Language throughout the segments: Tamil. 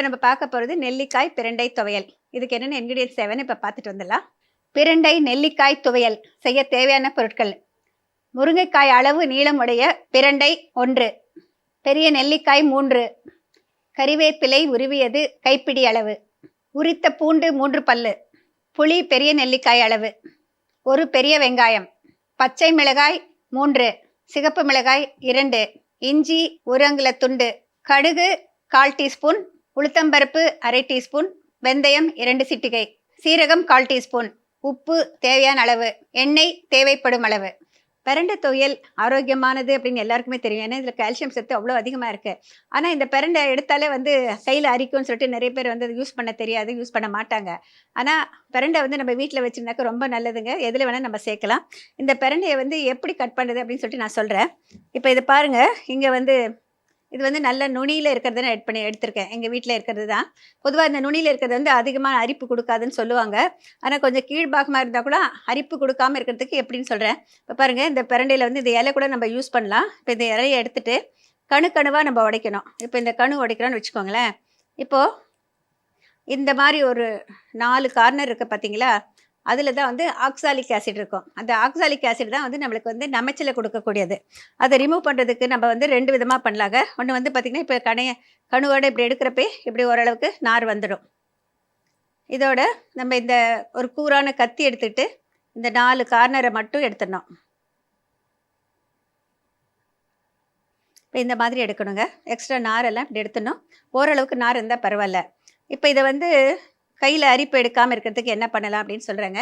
இப்போ நம்ம பார்க்க போகிறது நெல்லிக்காய் பிரண்டை துவையல். இதுக்கு என்னென்ன இன்க்ரீடியன்ஸ் தேவைன்னு இப்போ பார்த்துட்டு வந்துடலாம். பிரண்டை நெல்லிக்காய் துவையல். செய்ய தேவையான பொருட்கள். முருங்கைக்காய் அளவு நீளமுடைய பிரண்டை ஒன்று. பெரிய நெல்லிக்காய் மூன்று. கறிவேப்பிலை உருவியது கைப்பிடி அளவு. உரித்த பூண்டு மூன்று பல்லு. புளி பெரிய நெல்லிக்காய் அளவு. ஒரு பெரிய வெங்காயம். பச்சை மிளகாய் மூன்று. சிகப்பு மிளகாய் இரண்டு. இஞ்சி ஒரு அங்குல துண்டு. கடுகு கால் டீஸ்பூன் உளுத்தம்பருப்பு அரை டீஸ்பூன் வெந்தயம் இரண்டு சிட்டிகை சீரகம் கால் டீஸ்பூன் உப்பு தேவையான அளவு எண்ணெய் தேவைப்படும் அளவு. பிரண்டை துவையல் ஆரோக்கியமானது அப்படின்னு எல்லாருக்குமே தெரியும். ஏன்னா இதில் கால்சியம் சத்து அவ்வளோ அதிகமாக இருக்குது ஆனால் இந்த பிரண்டை எடுத்தாலே வந்து கையில் அரிக்கும்னு சொல்லிட்டு நிறைய பேர் வந்து யூஸ் பண்ண தெரியாது யூஸ் பண்ண மாட்டாங்க. ஆனால் பிரண்டை வந்து நம்ம வீட்டில் வச்சுருந்தாக்க ரொம்ப நல்லதுங்க. எதில் வேணால் நம்ம சேர்க்கலாம். இந்த பிரண்டையை வந்து எப்படி கட் பண்ணுறது அப்படின்னு சொல்லிட்டு நான் சொல்கிறேன் இப்போ இது பாருங்கள் இங்கே வந்து இது வந்து நல்ல நுனியில் இருக்கிறது நான் எட் பண்ணி எடுத்திருக்கேன். எங்கள் வீட்டில் இருக்கிறது தான். பொதுவாக இந்த நுனியில் இருக்கிறது வந்து அதிகமாக அரிப்பு கொடுக்காதுன்னு சொல்லுவாங்க. ஆனால் கொஞ்சம் கீழ்பாகமாக இருந்தால் கூட அரிப்பு கொடுக்காம இருக்கிறதுக்கு எப்படின்னு சொல்கிறேன் இப்போ பாருங்கள் இந்த பிரண்டையில் வந்து இந்த இலை கூட நம்ம யூஸ் பண்ணலாம். இப்போ இந்த இலையை எடுத்துகிட்டு கணு கணுவாக நம்ம உடைக்கணும். இப்போ இந்த கணு உடைக்கிறோன்னு வச்சுக்கோங்களேன். இப்போது இந்த மாதிரி ஒரு நாலு கார்னர் இருக்குது பார்த்தீங்களா அதில் தான் வந்து ஆக்சாலிக் ஆசிட் இருக்கும். அந்த ஆக்சாலிக் ஆசிட் தான் வந்து நம்மளுக்கு வந்து நமைச்சலை கொடுக்கக்கூடியது. அதை ரிமூவ் பண்ணுறதுக்கு நம்ம வந்து ரெண்டு விதமாக பண்ணலாங்க. ஒன்று வந்து பார்த்திங்கன்னா இப்போ கணைய கணுவோட இப்படி எடுக்கிறப்பே இப்படி ஓரளவுக்கு நார் வந்துடும். இதோட நம்ம இந்த ஒரு கூரான கத்தி எடுத்துக்கிட்டு இந்த நாலு கார்னரை மட்டும் எடுத்துடணும். இப்போ இந்த மாதிரி எடுக்கணுங்க. எக்ஸ்ட்ரா நாரெல்லாம் இப்படி எடுத்துடணும். ஓரளவுக்கு நார் இருந்தால் பரவாயில்ல. இப்போ இதை வந்து கையில் அரிப்பு எடுக்காமல் இருக்கிறதுக்கு என்ன பண்ணலாம் அப்படின்னு சொல்கிறாங்க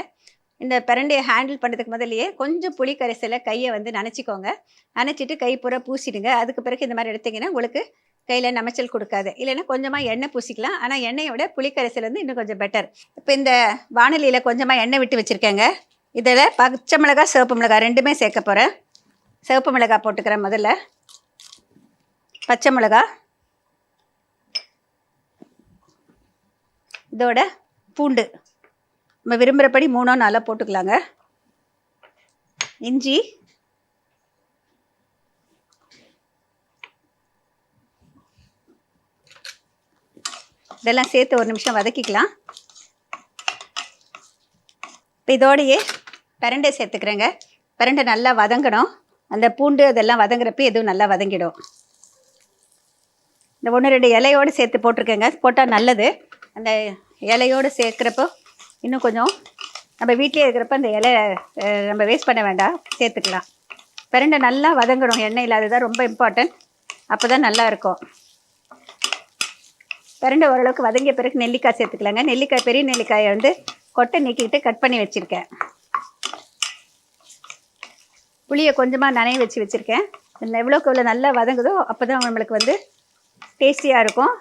இந்த பிரண்டையை ஹேண்டில் பண்ணுறதுக்கு முதல்லையே கொஞ்சம் புளி கரைசலை கையை வந்து நனைச்சிக்கோங்க. நனைச்சிட்டு கை பூரா பூசிடுங்க. அதுக்கு பிறகு இந்த மாதிரி எடுத்திங்கன்னா உங்களுக்கு கையில் நமைச்சல் கொடுக்காது. இல்லைன்னா கொஞ்சமாக எண்ணெய் பூசிக்கலாம். ஆனால் எண்ணெயோட விட புளிக்கரைசல் வந்து இன்னும் கொஞ்சம் பெட்டர் இப்போ இந்த வானொலியில் கொஞ்சமாக எண்ணெய் விட்டு வச்சுருக்கேங்க. இதில் பச்சை மிளகாய் சிவப்பு மிளகாய் ரெண்டுமே சேர்க்க போகிறேன் சிவப்பு மிளகாய் போட்டுக்கிறேன் முதல்ல. பச்சை மிளகாய். இதோட பூண்டு. நம்ம விரும்புகிறபடி மூணோ நாலோ போட்டுக்கலாங்க. இஞ்சி. இதெல்லாம் சேர்த்து ஒரு நிமிஷம் வதக்கிக்கலாம். இப்போ இதோடையே பிரண்டை சேர்த்துக்கிறேங்க. பிரண்டை நல்லா வதங்கணும். அந்த பூண்டு அதெல்லாம் வதங்குறப்ப எதுவும் நல்லா வதங்கிடும். இந்த ஒன்று ரெண்டு இலையோடு சேர்த்து போட்டிருக்கேங்க. போட்டால் நல்லது. அந்த இலையோடு சேர்க்குறப்போ இன்னும் கொஞ்சம் நம்ம வீட்டிலே இருக்கிறப்ப அந்த இலை நம்ம வேஸ்ட் பண்ண வேண்டாம். சேர்த்துக்கலாம். பிரண்டை நல்லா வதங்கணும். எண்ணெயில் அதுதான் ரொம்ப இம்பார்ட்டன்ட் அப்போ தான் நல்லா இருக்கும். பிரண்டை ஓரளவுக்கு வதங்கிய பிறகு நெல்லிக்காய் சேர்த்துக்கலாங்க. நெல்லிக்காய் பெரிய நெல்லிக்காயை வந்து கொட்டை நீக்கிக்கிட்டு கட் பண்ணி வச்சுருக்கேன். புளியை கொஞ்சமாக நனைய வச்சு வச்சுருக்கேன். எவ்வளோக்கு எவ்வளோ நல்லா வதங்குதோ அப்போ தான் நம்மளுக்கு வந்து டேஸ்டியாக இருக்கும்.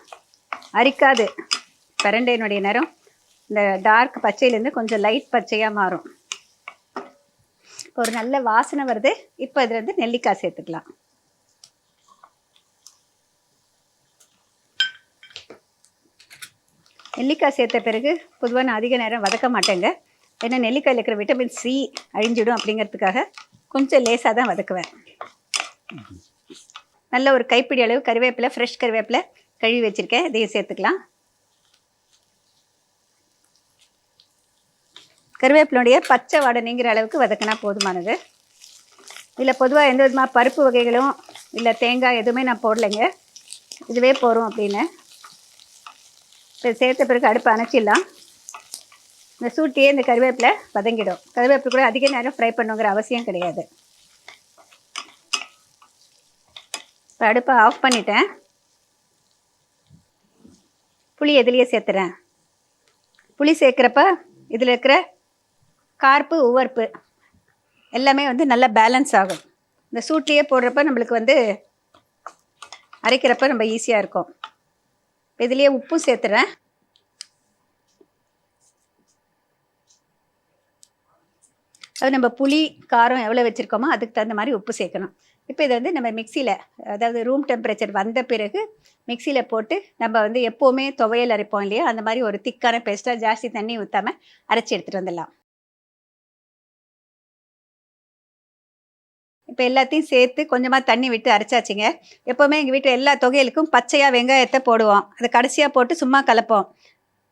அரிக்காது. பரண்டையினுடைய நிறம் இந்த டார்க் பச்சையிலேருந்து கொஞ்சம் லைட் பச்சையாக மாறும். ஒரு நல்ல வாசனை வருது. இப்போ இதில் வந்து நெல்லிக்காய் சேர்த்துக்கலாம். நெல்லிக்காய் சேர்த்த பிறகு பொதுவாக நான் அதிக நேரம் வதக்க மாட்டேங்க. ஏன்னா நெல்லிக்காயில் இருக்கிற விட்டமின் சி அழிஞ்சிடும் அப்படிங்கிறதுக்காக கொஞ்சம் லேசாக தான் வதக்குவேன். நல்ல ஒரு கைப்பிடி அளவு கருவேப்பிலை ஃப்ரெஷ் கருவேப்பிலை கழுவி வச்சுருக்கேன். இதையும் சேர்த்துக்கலாம். கருவேப்பிலுடைய பச்சை வாடை நீங்கிற அளவுக்கு வதக்கினா போதுமானது. இதில் பொதுவாக எந்த விதமாக பருப்பு வகைகளும் இல்லை தேங்காய் எதுவுமே நான் போடலைங்க. இதுவே போகிறோம் அப்படின்னு. இப்போ சேர்த்த பிறகு அடுப்பை அணைச்சிடலாம். இந்த சூட்டியே இந்த கருவேப்பிலை வதங்கிடும். கருவேப்பிலை கூட அதிக நேரம் ஃப்ரை பண்ணுங்கிற அவசியம் கிடையாது. இப்போ அடுப்பை ஆஃப் பண்ணிட்டேன். புளி எதுலேயே சேர்த்துறேன். புளி சேர்க்குறப்ப இதில் இருக்கிற கார்ப்பு உவர்ப்பு எல்லாமே வந்து நல்லா பேலன்ஸ் ஆகும். இந்த சூட்லேயே போடுறப்ப நம்மளுக்கு வந்து அரைக்கிறப்ப ரொம்ப ஈஸியாக இருக்கும். இதுலேயே உப்பும் சேர்த்துறேன். அது நம்ம புளி காரம் எவ்வளோ வச்சுருக்கோமோ அதுக்கு தகுந்த மாதிரி உப்பு சேர்க்கணும். இப்போ இதை வந்து நம்ம மிக்சியில் அதாவது ரூம் டெம்பரேச்சர் வந்த பிறகு மிக்சியில் போட்டு நம்ம வந்து எப்போவுமே துவையல் அரைப்போம் இல்லையா? அந்த மாதிரி ஒரு திக்கான பேஸ்ட்டாக ஜாஸ்தி தண்ணி ஊற்றாமல் அரைச்சி எடுத்துகிட்டு வந்துடலாம். இப்போ எல்லாத்தையும் சேர்த்து கொஞ்சமாக தண்ணி விட்டு அரைச்சாச்சுங்க. எப்போவுமே எங்கள் வீட்டில் எல்லா தொகையிலுக்கும் பச்சையாக வெங்காயத்தை போடுவோம். அதை கடைசியாக போட்டு சும்மா கலப்போம்.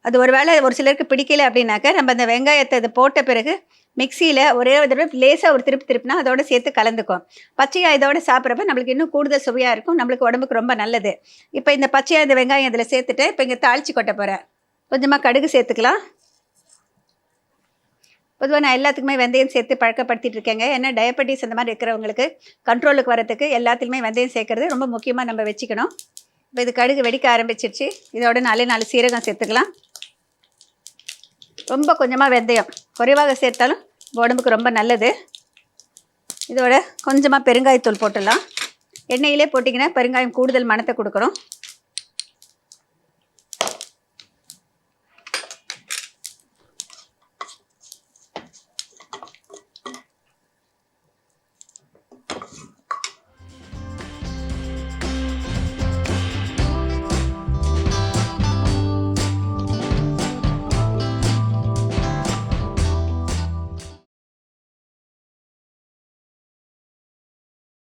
அது ஒரு வேளை ஒரு சிலருக்கு பிடிக்கல அப்படின்னாக்க நம்ம அந்த வெங்காயத்தை இது போட்ட பிறகு மிக்சியில் ஒரே ஒரு தடவை லேசாக ஒரு திருப்பி திருப்பினா அதோட சேர்த்து கலந்துக்கும். பச்சையாக இதோட சாப்பிட்றப்ப நம்மளுக்கு இன்னும் கூடுதல் சுவையாக இருக்கும். நம்மளுக்கு உடம்புக்கு ரொம்ப நல்லது. இப்போ இந்த பச்சையாக இந்த வெங்காயம் இதில் சேர்த்துட்டு இப்போ இங்கே தாளிச்சு கொட்ட போகிறேன் கொஞ்சமாக கடுகு சேர்த்துக்கலாம். பொதுவாக நான் எல்லாத்துக்குமே வெந்தயம் சேர்த்து பழக்கப்படுத்திட்டு இருக்கேங்க. ஏன்னா டயபெட்டிஸ் அந்த மாதிரி இருக்கிறவங்களுக்கு கண்ட்ரோலுக்கு வரத்துக்கு எல்லாத்துலேயுமே வெந்தயம் சேர்க்கறது ரொம்ப முக்கியமாக நம்ம வச்சுக்கணும். இப்போ இது கடுகு வெடிக்க ஆரம்பிச்சிருச்சு. இதோட நாலே நாலு சீரகம் சேர்த்துக்கலாம். ரொம்ப கொஞ்சமாக வெந்தயம். குறைவாக சேர்த்தாலும் உடம்புக்கு ரொம்ப நல்லது. இதோட கொஞ்சமாக பெருங்காயத்தூள் போட்டுடலாம். எண்ணெயிலே போட்டிங்கன்னா பெருங்காயம் கூடுதல் மணத்தை கொடுக்குறோம்